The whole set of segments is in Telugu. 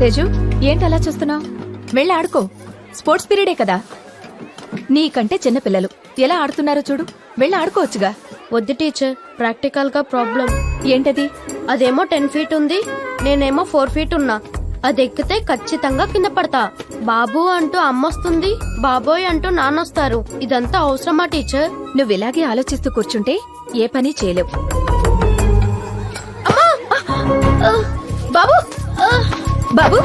తేజు ఏంటి అలా చూస్తున్నావు? వెళ్ళి ఆడుకో. స్పోర్ట్స్ పీరియడే కదా. నీకంటే చిన్న పిల్లలు. ఎలా ఆడుతున్నారో చూడు. వెళ్ళి ఆడుకోవచ్చుగా. వద్దు టీచర్. ప్రాక్టికల్గా ప్రాబ్లం. ఏంటది? అదేమో టెన్ ఫీట్ ఉంది. నేనేమో ఫోర్ ఫీట్ ఉన్నా. అది ఎక్కితే ఖచ్చితంగా కింద పడతా. బాబు అంటూ అమ్మొస్తుంది. బాబోయ్ అంటూ నాన్నొస్తారు. ఇదంతా అవసరమా టీచర్? నువ్వు ఇలాగే ఆలోచిస్తూ కూర్చుంటే ఏ పని చేయలేవు. బాబు! బాబు!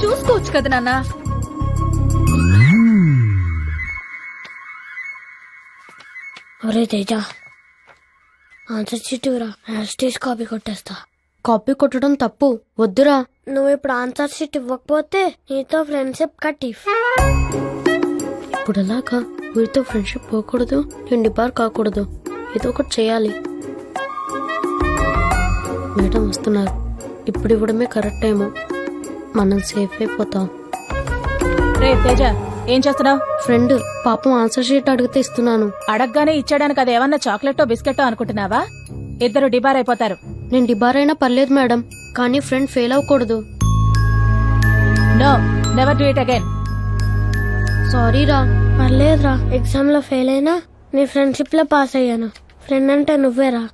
చూసుకోవచ్చు కదా నాన్న. ఒరే Teja answer sheet stage copy కొట్టేస్తా. Copy కొట్టడం తప్పు. వద్దురా. నువ్వు ఇప్పుడు ఆన్సర్ షీట్ ఇవ్వకపోతే నీతో ఫ్రెండ్షిప్ కట్ ఇప్పుడు ఎలాగా వీరితో ఫ్రెండ్షిప్ పోకూడదు నేను డిబార్ కాకూడదు. ఏదో ఒకటి చేయాలి. మేడం వస్తున్నారు. ఇప్పుడు ఇవ్వడమే కరెక్ట్ ఏమో. మనం సేఫ్ అయిపోతాం. రే తేజ ఏం చేస్తున్నావు? ఫ్రెండ్ పాపం ఆన్సర్ షీట్ అడిగితే ఇస్తున్నాను. అడగగానే ఇచ్చేయడానికి అది ఏమన్నా చాక్లెట్టో బిస్కెట్టో అనుకుంటున్నావా? ఇద్దరు డిబార్ అయిపోతారు నేను డిబార్ అయినా పర్లేదు మేడం. కానీ ఫ్రెండ్ ఫెయిల్ అవ్వకూడదు. No never do it again. Sorry రా. పర్లేదురా. ఎగ్జామ్లో ఫెయిల్ అయినా నీ ఫ్రెండ్షిప్లో పాస్ అయ్యాను. ఫ్రెండ్ అంటే నువ్వేరా?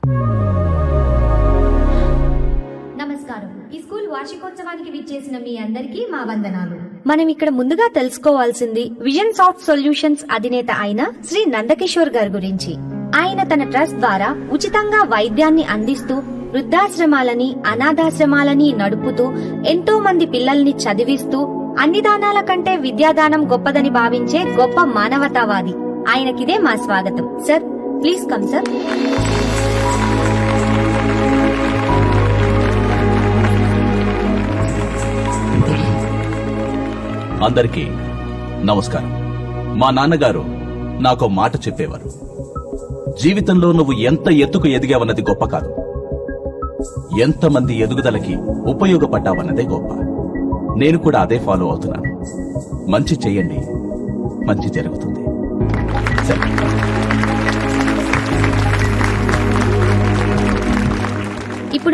వార్షికోత్సవానికి విచ్చేసిన మీ అందరికీ మా వందనాలు. మనం ఇక్కడ ముందుగా తెలుసుకోవాల్సింది విజన్ సాఫ్ట్ సొల్యూషన్స్ అధినేత అయిన శ్రీ నందకిషోర్ గారి గురించి. ఆయన తన ట్రస్ట్ ద్వారా ఉచితంగా వైద్యాన్ని అందిస్తూ వృద్ధాశ్రమాలని అనాథాశ్రమాలని నడుపుతూ ఎంతో మంది పిల్లల్ని చదివిస్తూ అన్ని దానాల కంటే విద్యాదానం గొప్పదని భావించే గొప్ప మానవతావాది. ఆయనకిదే మా స్వాగతం. Sir please come sir. అందరికీ నమస్కారం. మా నాన్నగారు నాకు మాట చెప్పేవారు. జీవితంలో నువ్వు ఎంత ఎత్తుకు ఎదిగావన్నది గొప్ప కాదు. ఎంతమంది ఎదుగుదలకి ఉపయోగపడ్డావన్నదే గొప్ప. నేను కూడా అదే ఫాలో అవుతున్నాను. మంచి చేయండి. మంచి జరుగుతుంది. సరే.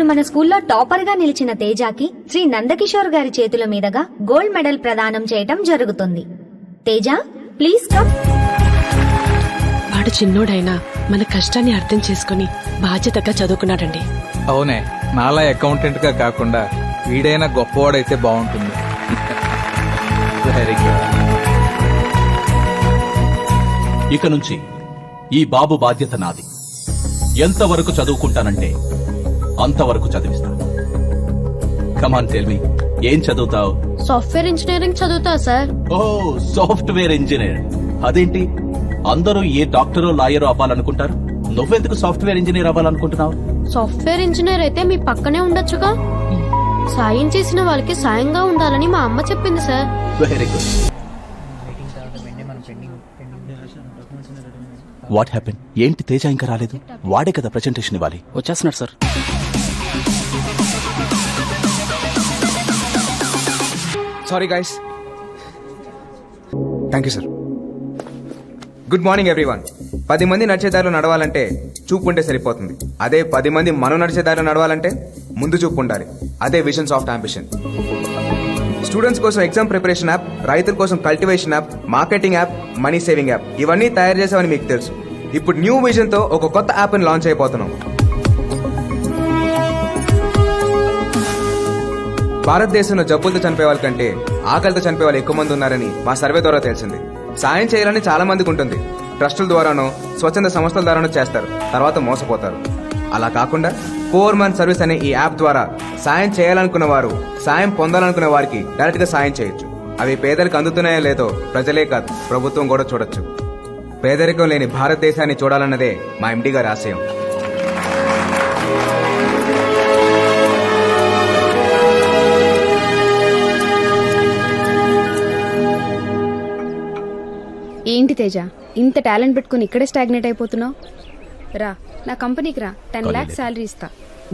ఇప్పుడు మన స్కూల్లో టాపర్గా నిలిచిన తేజాకి శ్రీ నందకిషోర్ గారి చేతుల మీదుగా గోల్డ్ మెడల్ ప్రదానం చేయటం జరుగుతుంది. తేజ ప్లీజ్ కమ్ వాడు చిన్నోడైనా మన కష్టాన్ని అర్థం చేసుకుని బాధ్యతగా చదువుకున్నాడండి. అవునే నాలా అకౌంటెంట్గా కాకుండా వీడైనా గొప్పవాడైతే బాగుంటుంది. వెరీ గుడ్ ఇక నుంచి ఈ బాబు బాధ్యత నాది. ఎంతవరకు చదువుకుంటానంటే అంతవరకు చదివిస్తా కమాన్ టెల్మి ఏం చదువుతావు? సాఫ్ట్వేర్ ఇంజనీరింగ్ చదువుతా సార్ ఓ సాఫ్ట్వేర్ ఇంజనీర్ అదేంటి? అందరూ ఏ డాక్టరో లాయరో అవ్వాలనుకుంటారు? నువ్వెందుకు సాఫ్ట్వేర్ ఇంజనీర్ అవ్వాలనుకుంటున్నావు? సాఫ్ట్వేర్ ఇంజనీర్ అయితే మీ పక్కనే ఉండొచ్చుగా. సాయం చేసిన వాళ్ళకి సాయంగా ఉండాలని మా అమ్మ చెప్పింది sir very good what happen ఏంటి తేజ ఇంకా రాలేదు? వాడే కదా ప్రెజెంటేషన్ ఇవ్వాలి. వచ్చేస్తున్నాడు sir sorry guys thank you sir good morning everyone పది మంది నడిచే దారిలో నడవాలంటే చూపు ఉంటే సరిపోతుంది. అదే పది మంది మనం నడిచే దారిలో నడవాలంటే ముందు చూపు ఉండాలి. అదే విజన్ సాఫ్ట్ అంబిషన్ స్టూడెంట్స్ కోసం ఎగ్జామ్ ప్రిపరేషన్ యాప్ రైతుల కోసం cultivation app marketing app money saving app ఇవన్నీ తయారు చేసామని మీకు తెలుసు. ఇప్పుడు న్యూ విజన్తో ఒక కొత్త యాప్ని లాంచ్ అయిపోతున్నాం. భారతదేశంలో జబ్బులతో చనిపోయే వాళ్ళ కంటే ఆకలితో చనిపోయే వాళ్ళు ఎక్కువ మంది ఉన్నారని మా సర్వే ద్వారా తెలిసింది. సాయం చేయాలని చాలా మందికి ఉంటుంది. ట్రస్టుల ద్వారానో స్వచ్ఛంద సంస్థల ద్వారానో చేస్తారు. తర్వాత మోసపోతారు. అలా కాకుండా ఫోర్ మన్ సర్వీస్ అనే ఈ యాప్ ద్వారా సాయం చేయాలనుకున్న వారు సాయం పొందాలనుకున్న వారికి డైరెక్ట్గా సాయం చేయొచ్చు. అవి పేదలకు అందుతున్నాయో లేదో ప్రజలే కాదు ప్రభుత్వం కూడా చూడొచ్చు. పేదరికం లేని భారతదేశాన్ని చూడాలన్నదే మా ఎండి గారి ఆశయం. ఏంటి తేజ? ఇంత టాలెంట్ పెట్టుకుని ఇక్కడే స్టాగ్నేట్ అయిపోతున్నావు? రా నా కంపెనీకి రా. టెన్. లాక్స్ శాలరీ ఇస్తా.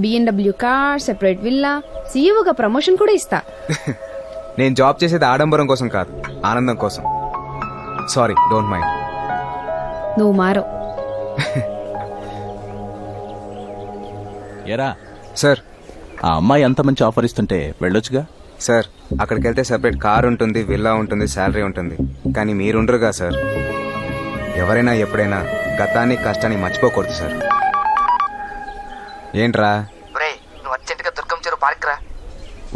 బిఎన్డబ్ల్యూ కార్ సెపరేట్ విల్లా సీఈఓగా ప్రమోషన్ కూడా ఇస్తా. నేను జాబ్ చేసేది ఆడంబరం కోసం కాదు ఆనందం కోసం. సారీ డోంట్ మైండ్ నువ్వు మారో. ఎరా. సార్ ఆ అమ్మాయి అంత మంచి ఆఫర్ ఇస్తుంటే వెళ్ళొచ్చుగా? సార్ అక్కడికి వెళ్తే సెపరేట్ కార్ ఉంటుంది విల్లా ఉంటుంది శాలరీ ఉంటుంది. కానీ మీరుండరుగా సార్ ఎవరైనా ఎప్పుడైనా గతాన్ని కష్టాన్ని మర్చిపోకూడదు సార్ ఏంట్రా? ఒరేయ్ నువ్వు అర్జెంటుగా దుర్గం చెరువు పార్క్ రా.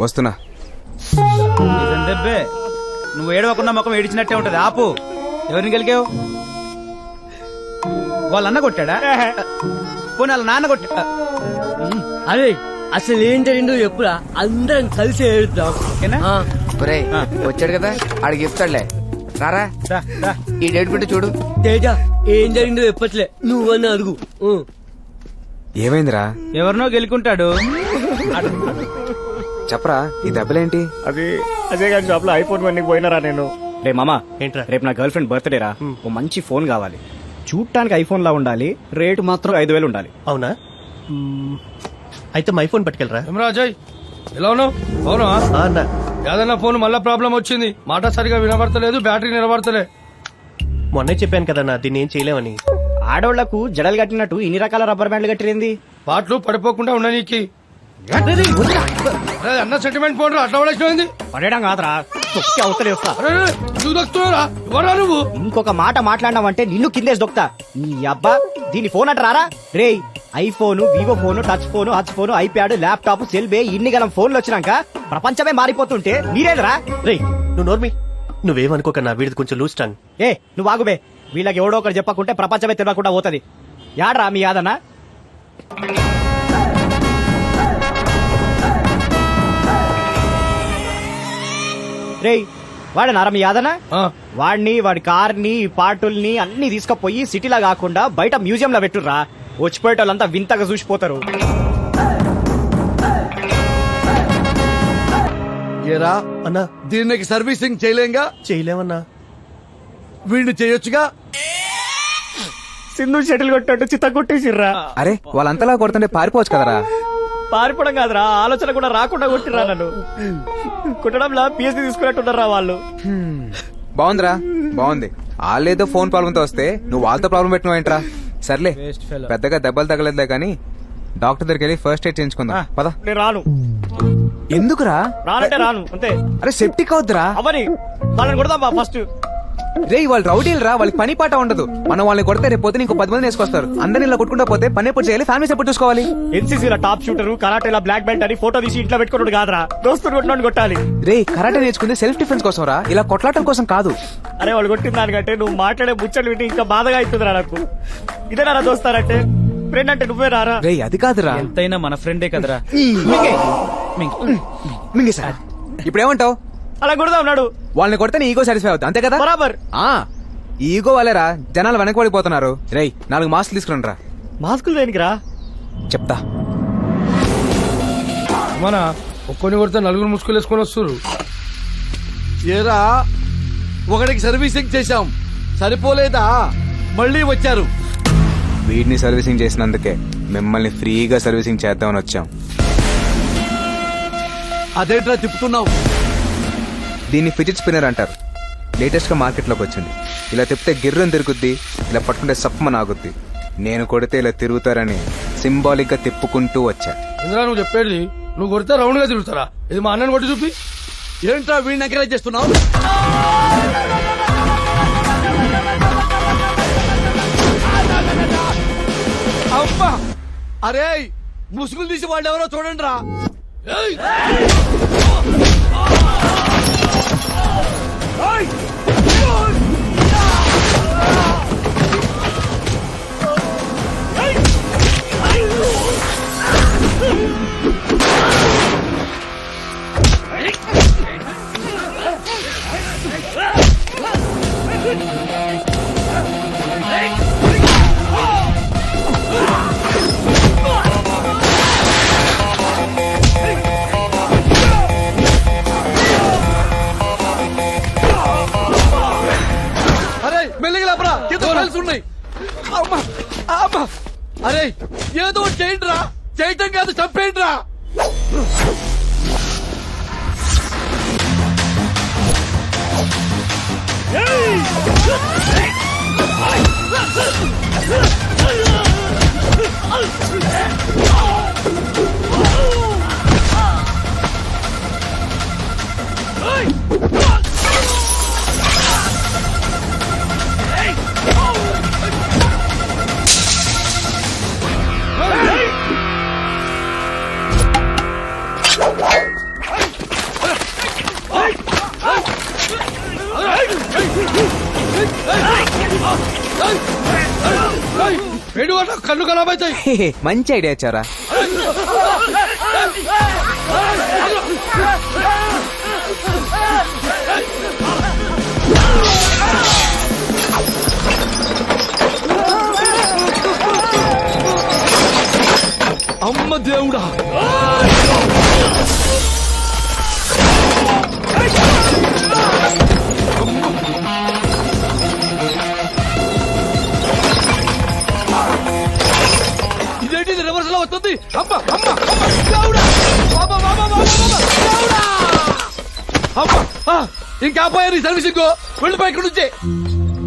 వస్తున్నా. దెబ్బే. నువ్వు ఏడవకుండా ముఖం ఏడిచినట్టే ఉంటది. ఆపు. ఎవరిని గెలికావు వాళ్ళ అన్న కొట్టాడా పోనీ వాళ్ళ నాన్న కొట్టా అరే అసలు ఏం జరిగిందో చెప్పురా? అందరం కలిసి ఏడుద్దాం. ఓకేనా? వచ్చాడు కదా? ఆడికి చెప్తాడులే. రారా. ఈ డేట్ పెట్టి చూడు. తేజ ఏం జరిగిందో చెప్పట్లే. నువ్వన్నా అడుగు. ఏమైందిరా? ఎవరినో గెలుకుంటాడు. చెప్పరా ఈ దెబ్బలేంటి? అది అజయ్ గారి షాప్లో ఐఫోన్ వన్కి పోయినరా నేను? రే మామా ఏంట్రా? రేపు నా గర్ల్ ఫ్రెండ్ బర్త్డే రా. ఓ మంచి ఫోన్ కావాలి. చూడటానికి ఐఫోన్ లా ఉండాలి రేటు మాత్రం ఐదు వేలు ఉండాలి. అవునా. అయితే మై ఫోన్ పట్టుకెళ్ళరా? అజయ్ ఎలా ఉన్నావు? అవునా? ఆ అన్న. ఏదైనా ఫోన్ మళ్ళా ప్రాబ్లం వచ్చింది? మాట సరిగా వినబడతలేదు బ్యాటరీ నిలబడతలే. మొన్నే చెప్పాను కదన్నా దీన్ని ఏం చేయలేమని. ఆడోళ్ళకు జడలు కట్టినట్టు ఇన్ని రకాల రబ్బర్ బ్యాండ్లు కట్టిరింది? పాటలు పడిపోకుండా ఉండనీకి అన్న సెంటిమెంట్ ఫోన్ రా అట్లా పడేయడం కాదురా. తొక్కి అవతలే వస్తా నువ్వు దక్కుతున్నావురా ఎవరా నువ్వు? ఇంకొక మాట మాట్లాడినావంటే నిన్ను కిందేసి దొక్తా నీ అబ్బా దీని ఫోన్ అంట రారా రే iPhone Vivo phone touch phone Hutch phone iPad laptop cell బే ఇన్ని గలం ఫోన్లు వచ్చినాక ప్రపంచమే మారిపోతుంటే మీరేదిరా? రేయ్ నువ్వు నోర్మి నువ్వేమనుకోకన్నా వీడిది కొంచెం లూజ్ టంగ్ ఏ నువ్వు ఆగుబే వీళ్ళకి ఎవడో ఒకటి చెప్పకుంటే ప్రపంచమే తెలియకుండా పోతది. యాడ్రా మీ యాదనా రేయ్ వాడనారా మీ యాదనా? వాడిని వాడి కార్ని పార్టుల్ని అన్ని తీసుకుపోయి సిటీలా కాకుండా బయట మ్యూజియం లో పెట్టుర్రా. వచ్చిపోయేటోళ్ళంతా వింతగా చూసిపోతారు. ఏరా అన్నా దీనికి సర్వీసింగ్ చేయలేంగా? చేయలేమన్నా. వీడిని చేయొచ్చుగా? సింధు షటిల్ కొట్టినట్టు చిత్త కొట్టేసిర్రా అరే వాళ్ళంతలా కొడుతుంటే పారిపోవచ్చు కదరా. పారిపోవడం కాదురా. ఆలోచన కూడా రాకుండా కొట్టిర్రా నన్ను. కుట్టడంలా పిఎస్సీ తీసుకున్నట్టున్నారా వాళ్ళు. బాగుందిరా. బాగుంది. వాళ్ళేదో ఫోన్ ప్రాబ్లంతో వస్తే నువ్వు వాళ్ళతో ప్రాబ్లం పెట్టినావు ఏంట్రా? సర్లే. పెద్దగా దెబ్బలు తగలేదులే కానీ డాక్టర్ దగ్గరికి వెళ్ళి ఫస్ట్ ఎయిడ్ చేయించుకుందాం. పద. నేను రాను. ఎందుకురా? రానంటే రాను అంతే. అరే సెప్టిక్ అవుద్దురా అవని వాళ్ళని కొడదాం ఫస్ట్ రే వాళ్ళు రౌడీలు రా వాళ్ళకి పని పాట ఉండదు. మనం వాళ్ళని కొడితే రేపు పొద్దున ఇంకో పది మంది వేసుకొస్తారు. అందరిని ఇలా కొట్టుకుంటా పోతే పని ఎప్పుడు చేయాలి? ఫ్యామిలీస్ ఎప్పుడు చూసుకోవాలి? ఎన్సీసీలో టాప్ షూటర్ కరాటేలా బ్లాక్ బెల్ట్ అని ఫోటో తీసి ఇంట్లో పెట్టుకున్నాడు కాదురా. దోస్తులు కొట్టినోడు కొట్టాలి. రే కరాటే నేర్చుకుంది సెల్ఫ్ డిఫెన్స్ కోసం రా. ఇలా కొట్లాటం కోసం కాదు. అరే వాళ్ళు కొట్టిన దానికంటే నువ్వు మాట్లాడే ముచ్చట్లు వింటే ఇంకా బాధగా అవుతుందిరా నాకు. ఇదే నారా దోస్తారంటే ఫ్రెండ్ అంటే నువ్వే రారా? రే అది కాదురా. ఎంతైనా మన ఫ్రెండే కదరా. మింగే. సార్. ఇప్పుడు ఏమంటావు అలా కొడదా ఉన్నాడు వాళ్ళని కొడితే నీ ఈగో సాటిస్ఫై అవుతుంది అంతే కదా? బరాబర్. ఆ ఈగో వాళ్ళేరా జనాలు వెనక పడిపోతున్నారు రేయ్ నాలుగు మాస్క్ తీసుకురండి రా. మాస్కులు దేనికి రా చెప్తా. మన ఒక్కొని కొడితే నలుగురు ముసుగులు వేసుకొని వస్తారు ఏరా ఒకడికి సర్వీసింగ్ చేశాం. సరిపోలేదా? మళ్ళీ వచ్చారు. వీడిని సర్వీసింగ్ చేసినందుకే మిమ్మల్ని ఫ్రీగా సర్వీసింగ్ చేద్దామని వచ్చాం. అదేంట్రా తిప్పుతున్నావు? దీన్ని ఫిజిట్ స్పిన్నర్ అంటారు. లేటెస్ట్గా మార్కెట్లోకి వచ్చింది. ఇలా తిప్పితే గిర్రం తిరుగుద్ది ఇలా పట్టుకుంటే సప్పమని ఆగుద్ది నేను కొడితే ఇలా తిరుగుతారని సింబాలిక్గా తిప్పుకుంటూ వచ్చా. ఇందులో నువ్వు చెప్పేది నువ్వు కొడితే రౌండ్గా తిరుగుతారా? ఇది మా అన్నని కొట్టి చూపి. ఏంట్రా వీడిని ఎంకరేజ్ చేస్తున్నావు? అబ్బా! అరే ముసుగులు తీసి వాళ్ళు ఎవరో చూడండి రా అరే ఏదో ఒకటి చేయండి రా చేయటం కాదు చంపేయండి రా వేడి వాట కళ్ళు కలబైతాయి మంచి ఐడియా ఇచ్చారా అమ్మ దేవుడా అమ్మ అమ్మ అమ్మ దేవుడా అమ్మ అమ్మ అమ్మ అమ్మ దేవుడా అమ్మ ఇంకా పోయారు సర్వీసింగ్ వెళ్ళిపోయి ఇక్కడ నుంచి.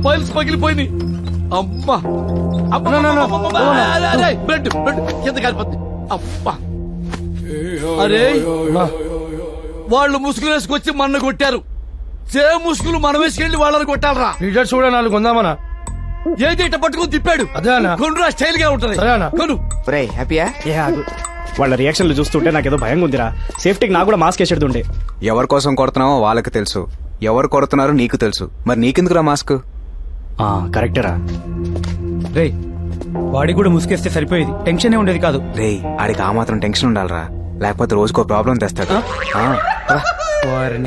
ఫైల్స్ పగిలిపోయినాయి అమ్మ. అమ్మ. బ్లడ్ బ్లడ్ కింద కాలిపోద్ది అమ్మ అరే వాళ్ళు ముసుగులు వేసుకొచ్చి మన్న కొట్టారు. సే ముసుగులు మనం వేసుకెళ్ళి వాళ్ళని కొట్టాలరా? లీడర్ చూడ నాలుగు కొందామనా? ఏది ఇట్ట పట్టుకుని తిప్పాడు. కొనురా స్టైల్గా ఉంటది. కొను. హ్యాపీయా? వాళ్ళ రియాక్షన్లు చూస్తుంటే నాకేదో భయంగా ఉందిరా. సేఫ్టీకి నాకు కూడా మాస్క్ వేసేడుతుండే ఎవరి కోసం కొడుతున్నావో వాళ్ళకి తెలుసు. ఎవరు కొడుతున్నారో నీకు తెలుసు. మరి నీకెందుకురా మాస్క్? కరెక్టరా రే. వాడికి కూడా ముసుకేస్తే సరిపోయేది. టెన్షనే ఉండేది కాదు. రే ఆడికి ఆ మాత్రం టెన్షన్ ఉండాలరా. లేకపోతే రోజుకో ప్రాబ్లం తెస్తాడు.